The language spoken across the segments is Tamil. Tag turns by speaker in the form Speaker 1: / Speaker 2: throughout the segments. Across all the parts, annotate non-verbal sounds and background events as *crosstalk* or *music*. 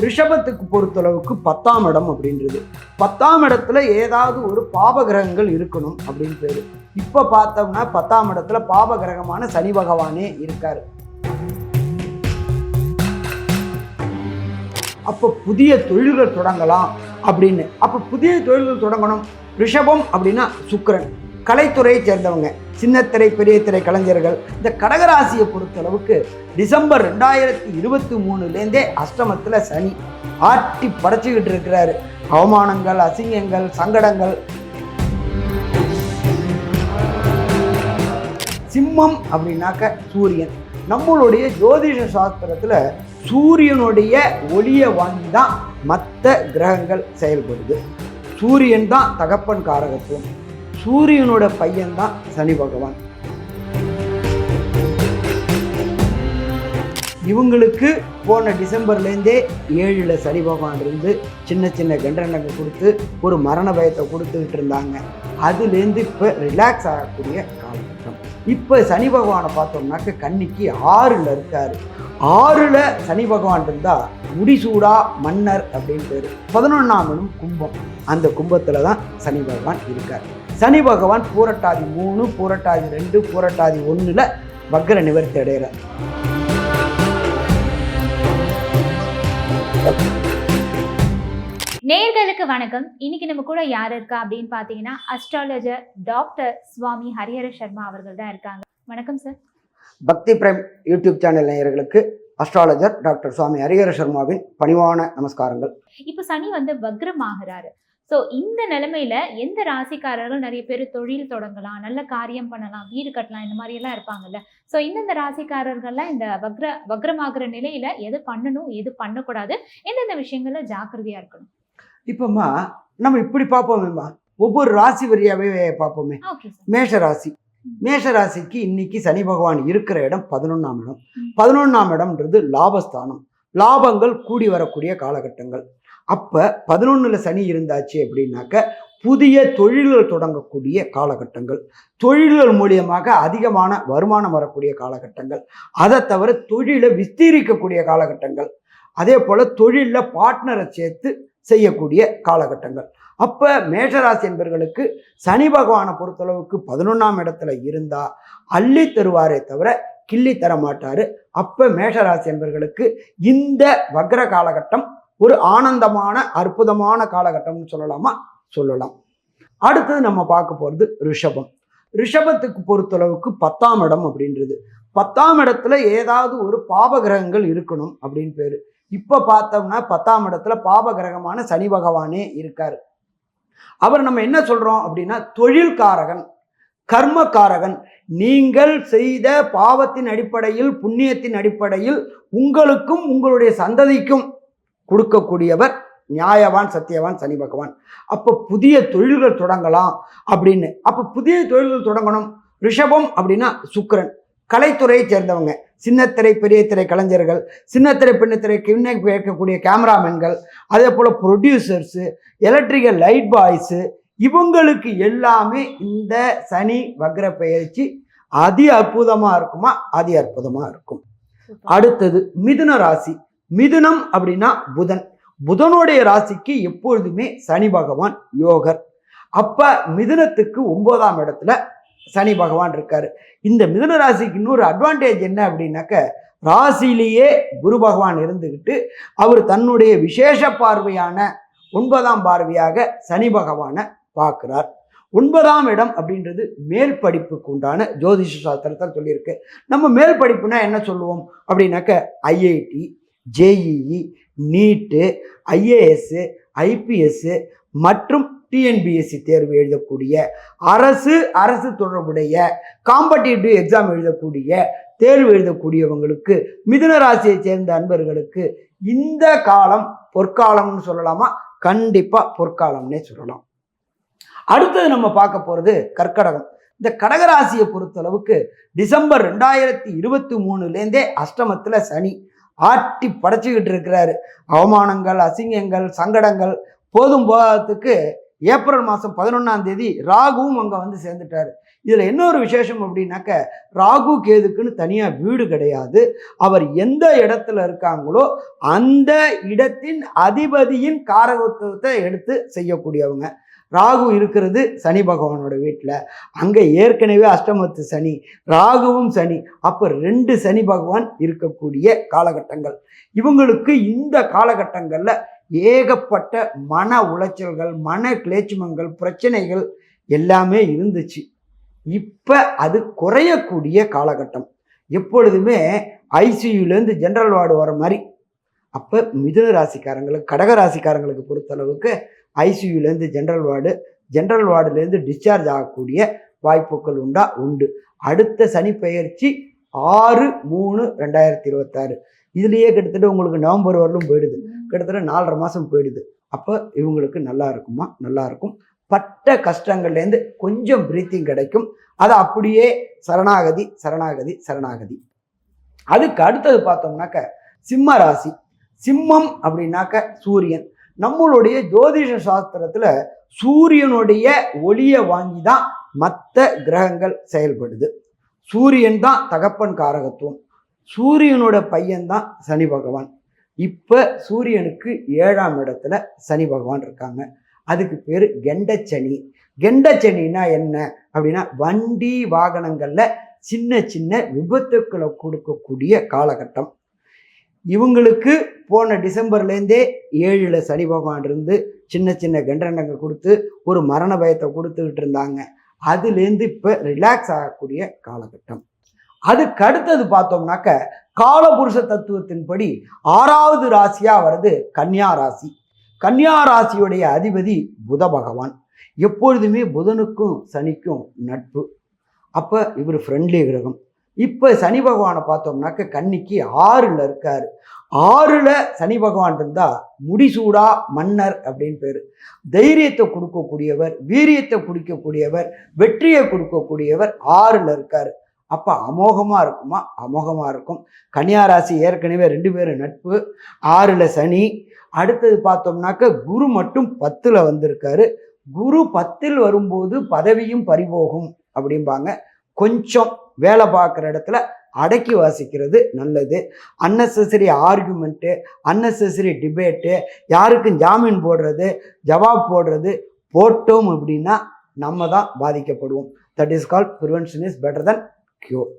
Speaker 1: ரிஷபத்துக்கு பொறுத்தளவுக்கு பத்தாம் இடம் அப்படின்றது. பத்தாம் இடத்துல ஏதாவது ஒரு பாப கிரகங்கள் இருக்கணும் அப்படின்னு இப்போ இப்ப பார்த்தோம்னா பத்தாம் இடத்துல பாப கிரகமான சனி பகவானே இருக்கார். அப்போ புதிய தொழில்கள் தொடங்கலாம் அப்படின்னு. அப்போ புதிய தொழில்கள் தொடங்கணும். ரிஷபம் அப்படின்னா சுக்கரன். கலைத்துறையை சேர்ந்தவங்க. சின்னத்திரை பெரிய திரை கலைஞர்கள் இந்த கடகராசியை பொறுத்தளவுக்கு டிசம்பர் ரெண்டாயிரத்தி இருபத்தி மூணுலேருந்தே அஷ்டமத்தில் சனி ஆட்டி படைச்சிக்கிட்டு இருக்கிறாரு. அவமானங்கள் அசிங்கங்கள் சங்கடங்கள். சிம்மம் அப்படின்னாக்க சூரியன். நம்மளுடைய ஜோதிஷ சாஸ்திரத்தில் சூரியனுடைய ஒளியை வாங்கி தான் மற்ற கிரகங்கள் செயல்படுது. சூரியன் தான் தகப்பன் காரகத்துவம். சூரியனோட பையன் தான் சனி பகவான். இவங்களுக்கு போன டிசம்பர்லேருந்தே ஏழில் சனி பகவான் இருந்து சின்ன சின்ன கண்டனங்கள் கொடுத்து ஒரு மரண பயத்தை கொடுத்துக்கிட்டு இருந்தாங்க. அதுலேருந்து இப்போ ரிலாக்ஸ் ஆகக்கூடிய காலகட்டம். இப்போ சனி பகவானை பார்த்தோம்னாக்க கன்னிக்கு ஆறில் இருக்கார். ஆறில் சனி பகவான் இருந்தால் முடிசூடா மன்னர் அப்படின்னு பேர். பதினொன்றாம் இடம் கும்பம். அந்த கும்பத்தில் தான் சனி பகவான் இருக்கார். சனி பகவான் பூரட்டாதி மூணு பூரட்டாதி ரெண்டு பூரட்டாதி ஒன்றில் வக்ர நிவர்த்தி அடைகிறார்.
Speaker 2: நேர்களுக்கு வணக்கம். இன்னைக்கு நம்ம கூட யார் இருக்கா அப்படின்னு பார்த்தீங்கன்னா அஸ்ட்ராலஜர் டாக்டர் சுவாமி ஹரிஹர சர்மா அவர்கள் தான் இருக்காங்க. வணக்கம் sir
Speaker 1: Bhakti prime YouTube channel நேயர்களுக்கு அஸ்ட்ராலஜர் டாக்டர் சுவாமி ஹரிஹர சர்மாவின் பணிவான நமஸ்காரங்கள்.
Speaker 2: இப்போ சனி வந்து வக்ரம் ஆகுறாரு ஸோ இந்த நிலைமையில எந்த ராசிக்காரர்கள் நிறைய பேர் தொழில் தொடங்கலாம் நல்ல காரியம் பண்ணலாம் வீடு கட்டலாம் இந்த மாதிரி எல்லாம் இருப்பாங்கல்ல. ஸோ இந்தந்த ராசிக்காரர்கள்லாம் இந்த வக்ர வக்ரமாகிற நிலையில எது பண்ணணும் எது பண்ணக்கூடாது எந்தெந்த விஷயங்கள்ல ஜாக்கிரதையா இருக்கணும்?
Speaker 1: இப்போம்மா நம்ம இப்படி பார்ப்போமேம்மா. ஒவ்வொரு ராசி வரியாவே பார்ப்போமே. மேஷ ராசி. மேஷ ராசிக்கு இன்னைக்கு சனி பகவான் இருக்கிற இடம் பதினொன்றாம் இடம். பதினொன்றாம் இடம்ன்றது லாபஸ்தானம். லாபங்கள் கூடி வரக்கூடிய காலகட்டங்கள். அப்போ பதினொன்றில் சனி இருந்தாச்சு அப்படின்னாக்க புதிய தொழில்கள் தொடங்கக்கூடிய காலகட்டங்கள். தொழில்கள் மூலியமாக அதிகமான வருமானம் வரக்கூடிய காலகட்டங்கள். அதை தவிர தொழிலை விஸ்தீரிக்கக்கூடிய காலகட்டங்கள். அதே போல் தொழிலில் பார்ட்னரை சேர்த்து செய்யக்கூடிய காலகட்டங்கள். அப்போ மேஷராசி என்பவர்களுக்கு சனி பகவானை பொறுத்தளவுக்கு பதினொன்றாம் இடத்துல இருந்தால் அள்ளி தருவாரே தவிர கிள்ளி தர மாட்டார் அப்போ மேஷராசி என்பவர்களுக்கு இந்த வக்ர காலகட்டம் ஒரு ஆனந்தமான அற்புதமான காலகட்டம்னு சொல்லலாமா? சொல்லலாம். அடுத்தது நம்ம பார்க்க போகிறது ரிஷபம். ரிஷபத்துக்கு பொறுத்தளவுக்கு பத்தாம் இடம் அப்படின்றது. பத்தாம் இடத்துல ஏதாவது ஒரு பாப கிரகங்கள் இருக்கணும் அப்படின்னு பேர். இப்போ பார்த்தோம்னா பத்தாம் இடத்துல பாப கிரகமான சனி பகவானே இருக்கார். அவர் நம்ம என்ன சொல்கிறோம் அப்படின்னா தொழில்காரகன் கர்மக்காரகன். நீங்கள் செய்த பாவத்தின் அடிப்படையில் புண்ணியத்தின் அடிப்படையில் உங்களுக்கும் உங்களுடைய சந்ததிக்கும் கொடுக்கக்கூடியவர் நியாயவான் சத்தியவான் சனி பகவான். அப்போ புதிய தொழில்கள் தொடங்கலாம் அப்படின்னு. அப்போ புதிய தொழில்கள் தொடங்கணும். ரிஷபம் அப்படின்னா சுக்கரன். கலைத்துறையை சேர்ந்தவங்க. சின்னத்திரை பெரிய திரை கலைஞர்கள். சின்னத்திரை பெண்ணத்திரை கிண்ணை கேட்கக்கூடிய கேமராமேன்கள். அதே போல் ப்ரொடியூசர்ஸு எலக்ட்ரிக்கல் லைட் பாய்ஸு இவங்களுக்கு எல்லாமே இந்த சனி வக்ர பயிற்சி அதி அற்புதமாக இருக்குமா? அதி அற்புதமாக இருக்கும். அடுத்தது மிதுன ராசி. மிதுனம் அப்படின்னா புதன். புதனுடைய ராசிக்கு எப்பொழுதுமே சனி பகவான் யோகர். அப்ப மிதுனத்துக்கு ஒன்பதாம் இடத்துல சனி பகவான் இருக்காரு. இந்த மிதுன ராசிக்கு இன்னொரு அட்வான்டேஜ் என்ன அப்படின்னாக்க ராசியிலேயே குரு பகவான் இருந்துக்கிட்டு அவர் தன்னுடைய விசேஷ பார்வையான ஒன்பதாம் பார்வையாக சனி பகவானை பார்க்குறார். ஒன்பதாம் இடம் அப்படின்றது மேல் படிப்புக்கு உண்டான ஜோதிஷ சாஸ்திரத்தில் சொல்லியிருக்கு. நம்ம மேல் படிப்புனா என்ன சொல்லுவோம்? அப்படின்னாக்க IIT JEE NEET IAS IPS மற்றும் டிஎன்பிஎஸ்சி தேர்வு எழுதக்கூடிய அரசு அரசு தொடர்புடைய காம்படிட்டிவ் எக்ஸாம் எழுதக்கூடிய தேர்வு எழுதக்கூடியவங்களுக்கு மிதுன ராசியை சேர்ந்த அன்பர்களுக்கு இந்த காலம் பொற்காலம்னு சொல்லலாமா? கண்டிப்பாக பொற்காலம்னே சொல்லலாம். அடுத்தது நம்ம பார்க்க போகிறது கற்கடகம் இந்த கடகராசியை பொறுத்தளவுக்கு டிசம்பர் ரெண்டாயிரத்தி இருபத்தி மூணுலேருந்தே அஷ்டமத்தில் சனி ஆட்டி படைச்சிக்கிட்டு இருக்கிறாரு. அவமானங்கள் அசிங்கங்கள் சங்கடங்கள் போதும் போகாததுக்கு ஏப்ரல் மாதம் பதினொன்றாம் தேதி ராகுவும் அங்கே வந்து சேர்ந்துட்டாரு. இதில் இன்னொரு விசேஷம் அப்படின்னாக்க ராகு கேதுக்குன்னு தனியாக வீடு கிடையாது. அவர் எந்த இடத்துல இருக்காங்களோ அந்த இடத்தின் அதிபதியின் காரகத்துவத்தை எடுத்து செய்யக்கூடியவங்க. ராகு இருக்கிறது சனி பகவானோட வீட்டில் அங்கே ஏற்கனவே அஷ்டமத்து சனி ராகுவும் சனி அப்போ ரெண்டு சனி பகவான் இருக்கக்கூடிய காலகட்டங்கள். இவங்களுக்கு இந்த காலகட்டங்களில் ஏகப்பட்ட மன உளைச்சல்கள் மன கிளேச்சுமங்கள் பிரச்சனைகள் எல்லாமே இருந்துச்சு. இப்போ அது குறையக்கூடிய காலகட்டம். எப்பொழுதுமே ஐசியூலேருந்து ஜென்ரல் வார்டு வர மாதிரி. அப்போ மிதுன ராசிக்காரங்களுக்கு கடக ராசிக்காரங்களுக்கு பொறுத்தளவுக்கு ஐசியூலேருந்து ஜென்ரல் வார்டு ஜென்ரல் வார்டுலேருந்து டிஸ்சார்ஜ் ஆகக்கூடிய வாய்ப்புகள் உண்டா? உண்டு. அடுத்த சனி பெயர்ச்சி ஆறு மூணு ரெண்டாயிரத்தி இருபத்தாறு. இதுலேயே கிட்டத்தட்ட உங்களுக்கு நவம்பர் வரலும் போயிடுது. கிட்டத்தட்ட நாலரை மாதம் போயிடுது. அப்போ இவங்களுக்கு நல்லா இருக்குமா? நல்லா இருக்கும். பட்ட கஷ்டங்கள்லேருந்து கொஞ்சம் பிரீத்திங் கிடைக்கும். அது அப்படியே சரணாகதி சரணாகதி சரணாகதி. அதுக்கு அடுத்தது பார்த்தோம்னாக்க சிம்ம ராசி. சிம்மம் அப்படின்னாக்க சூரியன். நம்மளுடைய ஜோதிஷ சாஸ்திரத்துல சூரியனுடைய ஒளியை வாங்கி தான் மற்ற கிரகங்கள் செயல்படுது. சூரியன் தான் தகப்பன் காரகத்துவம். சூரியனோட பையன்தான் சனி பகவான். இப்போ சூரியனுக்கு ஏழாம் இடத்துல சனி பகவான் இருக்காங்க. அதுக்கு பேர் கெண்டச்சனி. கெண்டச்சனின்னா என்ன? அப்படின்னா வண்டி வாகனங்களில் சின்ன சின்ன விபத்துக்களை கொடுக்கக்கூடிய காலகட்டம். இவங்களுக்கு போன டிசம்பர்லேருந்தே ஏழில் சனி பகவான் இருந்து சின்ன சின்ன கண்டனங்கள் கொடுத்து ஒரு மரண பயத்தை கொடுத்துக்கிட்டு இருந்தாங்க. அதுலேருந்து இப்போ ரிலாக்ஸ் ஆகக்கூடிய காலகட்டம். அதுக்கு அடுத்தது பார்த்தோம்னாக்க காலபுருஷ தத்துவத்தின்படி ஆறாவது ராசியாக வருது கன்னியா ராசி. கன்னியா ராசியுடைய அதிபதி புத பகவான். எப்பொழுதுமே புதனுக்கும் சனிக்கும் நட்பு. அப்போ இவர் ஃப்ரெண்ட்லி கிரகம். இப்போ சனி பகவானை பார்த்தோம்னாக்க கன்னிக்கு ஆறில் இருக்கார். ஆறில் சனி பகவான் இருந்தால் முடிசூடா மன்னர் அப்படின்னு பேர். தைரியத்தை கொடுக்கக்கூடியவர் வீரியத்தை குடிக்கக்கூடியவர் வெற்றியை கொடுக்கக்கூடியவர் ஆறில் இருக்கார். அப்போ அமோகமாக இருக்குமா? அமோகமாக இருக்கும். கன்னியாராசி ஏற்கனவே ரெண்டு பேரும் நட்பு. ஆறில் சனி. அடுத்தது பார்த்தோம்னாக்க குரு மட்டும் பத்தில் வந்திருக்காரு. குரு பத்தில் வரும்போது பதவியும் பறிபோகும் அப்படிம்பாங்க. கொஞ்சம் வேலை பார்க்குற இடத்துல அடக்கி வாசிக்கிறது நல்லது. அன்னெசரி ஆர்குமெண்ட்டு அன்னெசரி டிபேட்டு யாருக்கும் ஜாமீன் போடுறது ஜவாப் போடுறது போட்டோம் அப்படின்னா நம்ம தான் பாதிக்கப்படுவோம். That is call prevention is better than cure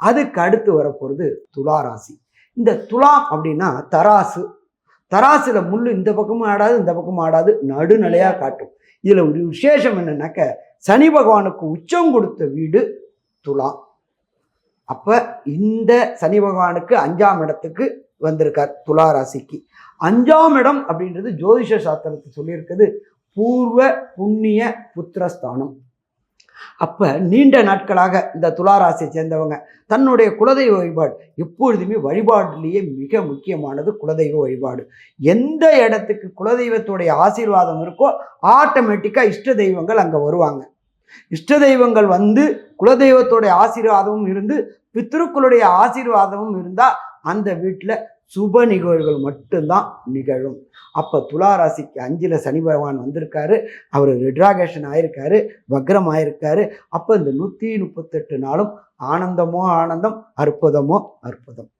Speaker 1: அதுக்கு அடுத்து வரப்போகிறது துலா ராசி. இந்த துலா அப்படின்னா தராசு. தராசில் முள் இந்த பக்கமும் ஆடாது இந்த பக்கமும் ஆடாது நடுநிலையாக காட்டும். இதில் ஒரு விசேஷம் என்னன்னாக்க சனி பகவானுக்கு உச்சம் கொடுத்த வீடு துலா. அப்போ இந்த சனி பகவானுக்கு அஞ்சாம் இடத்துக்கு வந்திருக்கார் துலா ராசிக்கு. அஞ்சாம் இடம் அப்படின்றது ஜோதிஷ சாஸ்திரத்தை சொல்லியிருக்குது பூர்வ புண்ணிய புத்திரஸ்தானம். அப்போ நீண்ட நாட்களாக இந்த துலா ராசியை சேர்ந்தவங்க தன்னுடைய குலதெய்வ வழிபாடு எப்பொழுதுமே வழிபாட்டிலேயே மிக முக்கியமானது குலதெய்வ வழிபாடு. எந்த இடத்துக்கு குலதெய்வத்துடைய ஆசீர்வாதம் இருக்கோ ஆட்டோமேட்டிக்காக இஷ்ட தெய்வங்கள் அங்கே வருவாங்க. இஷ்ட தெய்வங்கள் வந்து குலதெய்வத்தோடைய ஆசீர்வாதமும் இருந்து பித்ருக்களுடைய ஆசீர்வாதமும் இருந்தால் அந்த வீட்டில் சுப நிகழ்வுகள் மட்டும்தான் நிகழும். அப்போ துலா ராசிக்கு அஞ்சில் சனி பகவான் வந்திருக்காரு அவர் ரிட்ராகேஷன் ஆயிருக்காரு வக்ரம் ஆயிருக்காரு அப்போ இந்த நூற்றி முப்பத்தெட்டு நாளும் ஆனந்தமோ ஆனந்தம் அற்புதமோ அற்புதம்.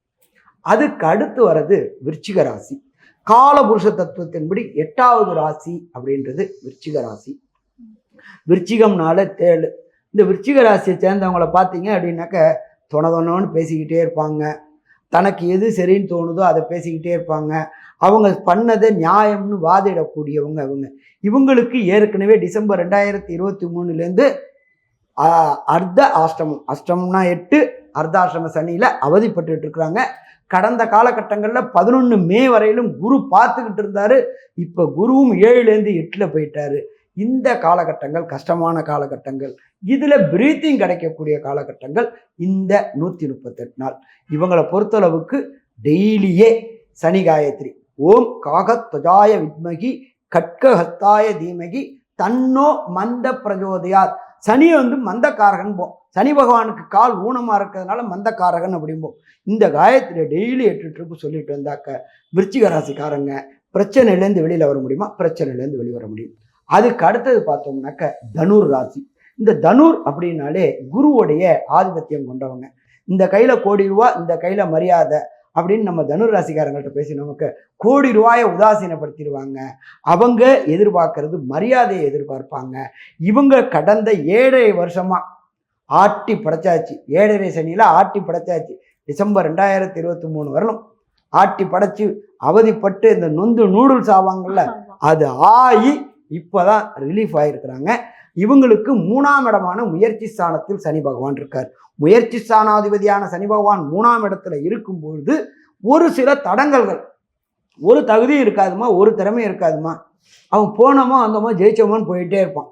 Speaker 1: அதுக்கு அடுத்து வர்றது விருச்சிக ராசி. காலபுருஷ தத்துவத்தின்படி எட்டாவது ராசி அப்படின்றது விருச்சிக ராசி. விருச்சிகம்னால தேழு இந்த விருச்சிக ராசியை சேர்ந்தவங்களை பார்த்தீங்க அப்படின்னாக்க தொணதொணன்னு பேசிக்கிட்டே இருப்பாங்க. தனக்கு எது சரின்னு தோணுதோ அதை பேசிக்கிட்டே இருப்பாங்க. அவங்க பண்ணதை நியாயம்னு வாதிடக்கூடியவங்க அவங்க இவங்களுக்கு ஏற்கனவே டிசம்பர் ரெண்டாயிரத்தி இருபத்தி மூணுலேருந்து அர்த்த ஆஷ்டமம். அஷ்டமம்னா எட்டு அர்த்தாஷ்டம சனியில் அவதிப்பட்டு இருக்கிறாங்க. கடந்த காலகட்டங்களில் பதினொன்று மே வரையிலும் குரு பார்த்துக்கிட்டு இருந்தார். இப்போ குருவும் ஏழுலேருந்து எட்டில் போயிட்டாரு. இந்த காலகட்டங்கள் கஷ்டமான காலகட்டங்கள் இதில் பிரீத்திங் கிடைக்கக்கூடிய காலகட்டங்கள் இந்த நூற்றி முப்பத்தெட்டு நாள். இவங்களை பொறுத்தளவுக்கு டெய்லியே சனி காயத்ரி ஓம் காகத்வஜாய வித்மகி கட்கஹஸ்தாய தீமகி தன்னோ மந்த பிரஜோதயாத். சனி வந்து மந்தக்காரகன் போம் சனி பகவானுக்கு கால் ஊனமாக இருக்கிறதுனால மந்தக்காரகன் அப்படிம்போம் இந்த காயத்ரி டெய்லி எட்டு ட்ரிப்பு சொல்லிட்டு வந்தாக்க விருச்சிக ராசிக்காரங்க பிரச்சனையிலேருந்து வெளியில் வர முடியுமா? பிரச்சனையிலேருந்து வெளியே வர முடியும். அதுக்கு அடுத்தது பார்த்தோம்னாக்க தனுர் ராசி. இந்த தனுர் அப்படின்னாலே குருவுடைய ஆதிபத்தியம் கொண்டவங்க. இந்த கையில கோடி ரூபா இந்த கையில மரியாதை அப்படின்னு நம்ம தனுர் ராசிக்காரங்கள்ட்ட பேசி நமக்கு கோடி ரூபாயை உதாசீனப்படுத்திடுவாங்க. அவங்க எதிர்பார்க்கறது மரியாதையை எதிர்பார்ப்பாங்க. இவங்க கடந்த ஏழரை வருஷமா ஆட்டி படைச்சாச்சு. ஏழரை சனியில ஆட்டி படைச்சாச்சு. டிசம்பர் ரெண்டாயிரத்தி இருபத்தி மூணு வரலும் ஆட்டி படைச்சு அவதிப்பட்டு இந்த நொந்து நூடுல்ஸ் ஆவாங்கல்ல
Speaker 2: ஆமா.
Speaker 1: அது ஆகி இப்போ தான் ரிலீஃப் ஆகிருக்கிறாங்க இவங்களுக்கு மூணாம் இடமான முயற்சி ஸ்தானத்தில் சனி பகவான் இருக்கார். முயற்சி ஸ்தானாதிபதியான சனி பகவான் மூணாம் இடத்துல இருக்கும்பொழுது ஒரு சில தடங்கல்கள். ஒரு தகுதி இருக்காதுமா ஒரு திறமை இருக்காதுமா. அவன் போனோமோ அந்தமோ ஜெயிச்சோமோன்னு போயிட்டே இருப்பான்.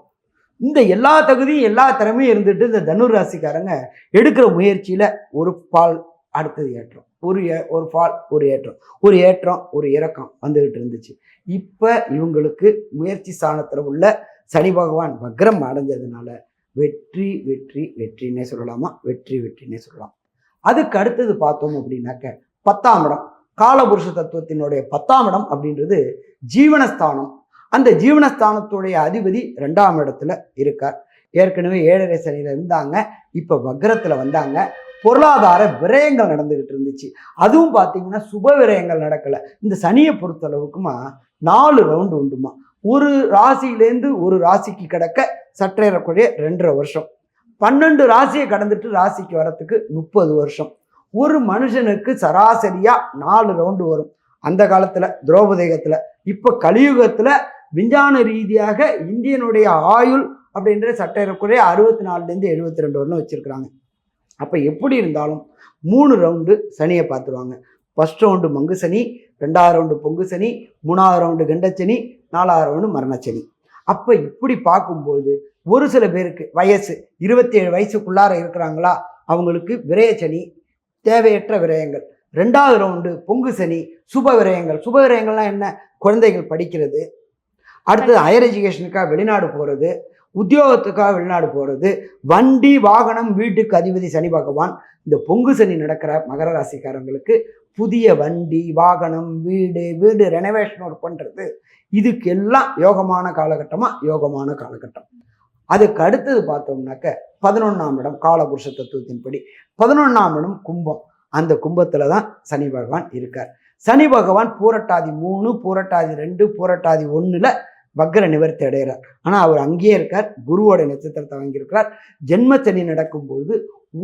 Speaker 1: இந்த எல்லா தகுதியும் எல்லா திறமையும் இருந்துட்டு இந்த தனுர் ராசிக்காரங்க எடுக்கிற முயற்சியில் ஒரு பால் அடுத்தது ஏற்றம். ஒரு ஏ- ஒரு ஃபால் ஒரு ஏற்றம். ஒரு ஏற்றம் ஒரு இறக்கம் வந்துகிட்டு இருந்துச்சு. இப்போ இவங்களுக்கு முயற்சி ஸ்தானத்தில் உள்ள சனி பகவான் வக்ரம் அடைஞ்சதுனால வெற்றி வெற்றி வெற்றின்னே சொல்லலாமா? வெற்றி வெற்றின்னே சொல்லலாம். அதுக்கு அடுத்தது பார்த்தோம் அப்படின்னாக்க பத்தாம் இடம். காலபுருஷ தத்துவத்தினுடைய பத்தாம் இடம் அப்படின்றது ஜீவனஸ்தானம். அந்த ஜீவனஸ்தானத்துடைய அதிபதி ரெண்டாம் இடத்துல இருக்கார். ஏற்கனவே ஏழரை சனியில் இருந்தாங்க. இப்போ வக்ரத்தில் வந்தாங்க. பொருளாதார விரயங்கள் நடந்துகிட்டு இருந்துச்சு. அதுவும் பார்த்தீங்கன்னா சுப விரயங்கள் நடக்கல. இந்த சனியை பொறுத்தளவுக்குமா நாலு ரவுண்டு உண்டுமா. ஒரு ராசியிலேருந்து ஒரு ராசிக்கு கிடக்க சற்றேறக்கூடிய ரெண்டரை வருஷம். பன்னெண்டு ராசியை கடந்துட்டு ராசிக்கு வரத்துக்கு முப்பது வருஷம். ஒரு மனுஷனுக்கு சராசரியாக நாலு ரவுண்டு வரும். அந்த காலத்தில் திரௌபதேகத்தில் இப்போ கலியுகத்தில் விஞ்ஞான ரீதியாக இந்தியனுடைய ஆயுள் அப்படின்ற சற்றேறக்குறைய அறுபத்தி நாலுலேருந்து எழுபத்தி ரெண்டு வரலும் வச்சுருக்குறாங்க. அப்போ எப்படி இருந்தாலும் மூணு ரவுண்டு சனியை பார்த்துருவாங்க. ஃபர்ஸ்ட் ரவுண்டு மங்கு சனி ரெண்டாவது ரவுண்டு பொங்கு சனி மூணாவது ரவுண்டு கண்டச்சனி நாலாவது ரவுண்டு மரணச்சனி அப்போ இப்படி பார்க்கும்போது ஒரு சில பேருக்கு வயசு இருபத்தி ஏழு வயசுக்குள்ளார இருக்கிறாங்களா? அவங்களுக்கு விரயச்சனி தேவையற்ற விரயங்கள். ரெண்டாவது ரவுண்டு பொங்கு சனி சுப விரயங்கள். சுப விரயங்கள்லாம் என்ன? குழந்தைகள் படிக்கிறது. அடுத்தது ஹையர் எஜுகேஷனுக்காக வெளிநாடு போகிறது உத்தியோகத்துக்காக வெளிநாடு போகிறது வண்டி வாகனம் வீட்டுக்கு அதிபதி சனி பகவான் இந்த பொங்கு சனி நடக்கிற மகர ராசிக்காரங்களுக்கு புதிய வண்டி வாகனம் வீடு வீடு ரெனோவேஷன் ஒர்க் பண்ணுறது இதுக்கு எல்லாம் யோகமான காலகட்டமாக யோகமான காலகட்டம். அதுக்கு அடுத்தது பார்த்தோம்னாக்க பதினொன்றாம் இடம் காலபுருஷ தத்துவத்தின்படி. பதினொன்றாம் இடம் கும்பம். அந்த கும்பத்தில் தான் சனி பகவான் இருக்கார். சனி பகவான் பூரட்டாதி மூணு பூரட்டாதி ரெண்டு பூரட்டாதி ஒன்றில் வக்ர நிவர்த்தி அடைகிறார் ஆனால் அவர் அங்கேயே இருக்கார். குருவோட நட்சத்திரத்தை வாங்கியிருக்கிறார். ஜென்மச்சனி நடக்கும்போது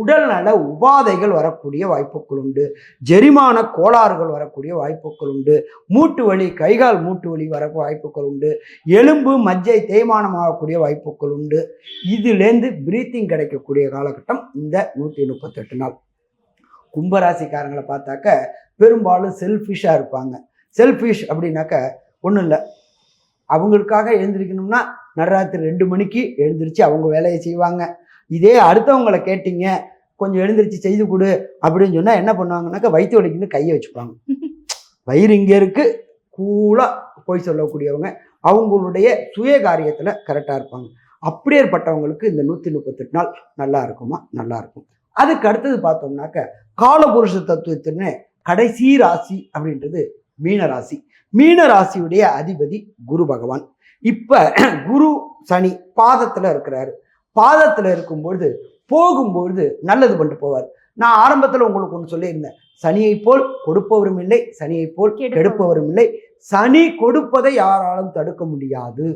Speaker 1: உடல்நல உபாதைகள் வரக்கூடிய வாய்ப்புகள் உண்டு. ஜெரிமான கோளாறுகள் வரக்கூடிய வாய்ப்புகள் உண்டு. மூட்டு வலி கைகால் மூட்டு வலி வர வாய்ப்புகள் உண்டு. எலும்பு மஜ்ஜை தேய்மானம் ஆகக்கூடிய வாய்ப்புகள் உண்டு. இதுலேருந்து பிரீத்திங் கிடைக்கக்கூடிய காலகட்டம் இந்த நூற்றி முப்பத்தெட்டு நாள். கும்பராசிக்காரங்களை பார்த்தாக்க பெரும்பாலும் செல்ஃபிஷாக இருப்பாங்க. செல்ஃபிஷ் அப்படின்னாக்க ஒன்றும் இல்லை. அவங்களுக்காக எழுந்திருக்கணும்னா நடுராத்திரி ரெண்டு மணிக்கு எழுந்திருச்சு அவங்க வேலையை செய்வாங்க. இதே அடுத்தவங்களை கேட்டீங்க கொஞ்சம் எழுந்திருச்சு செய்து கொடு அப்படின்னு சொன்னால் என்ன பண்ணுவாங்கன்னாக்கா வயிற்று வலிக்குன்னு கையை வச்சுப்பாங்க *laughs* வயிறு இங்கே இருக்கு கூலாக போய் சொல்லக்கூடியவங்க அவங்களுடைய சுய காரியத்தில் கரெக்டாக இருப்பாங்க. அப்படியேற்பட்டவங்களுக்கு இந்த நூற்றி முப்பத்தெட்டு நாள் நல்லா இருக்குமா? நல்லா இருக்கும். அதுக்கு அடுத்தது பார்த்தோம்னாக்க காலபுருஷ தத்துவத்தின்னு கடைசி ராசி அப்படின்றது மீன ராசி மீன ராசியுடைய அதிபதி குரு பகவான். இப்ப *clears throat* குரு சனி பாதத்துல இருக்கிறாரு. பாதத்துல இருக்கும்பொழுது போகும்பொழுது நல்லது பண்ணிட்டு போவார். நான் ஆரம்பத்துல உங்களுக்கு ஒன்று சொல்லியிருந்தேன். சனியை போல் கொடுப்பவரும் இல்லை சனியை போல் கெடுப்பவரும். இல்லை. சனி கொடுப்பதை யாராலும் தடுக்க முடியாது.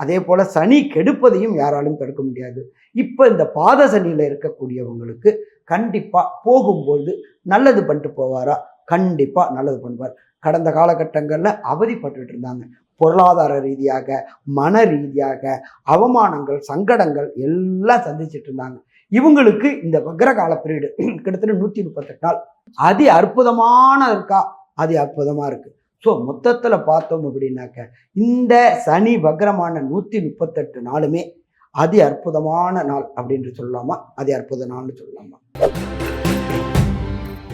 Speaker 1: அதே போல சனி கெடுப்பதையும் யாராலும் தடுக்க முடியாது. இப்ப இந்த பாத சனியில இருக்கக்கூடியவங்களுக்கு கண்டிப்பா போகும்போது நல்லது பண்ணிட்டு போவாரா? கண்டிப்பா நல்லது பண்ணுவார். கடந்த காலகட்டங்களில் அவதிப்பட்டுட்டு இருந்தாங்க பொருளாதார ரீதியாக மன ரீதியாக அவமானங்கள் சங்கடங்கள் எல்லாம் சந்திச்சுட்டு இருந்தாங்க இவங்களுக்கு இந்த வக்ரகால பீரியடு கிட்டத்தட்ட நூற்றி முப்பத்தெட்டு நாள். அதி அற்புதமான இருக்கா? அதி அற்புதமாக இருக்கு. ஸோ மொத்தத்தில் பார்த்தோம் அப்படின்னாக்க இந்த சனி வக்ரமான நூற்றி முப்பத்தெட்டு நாளுமே அதி அற்புதமான நாள் அப்படின்னு சொல்லலாமா? அதி அற்புத நாள்னு சொல்லலாமா?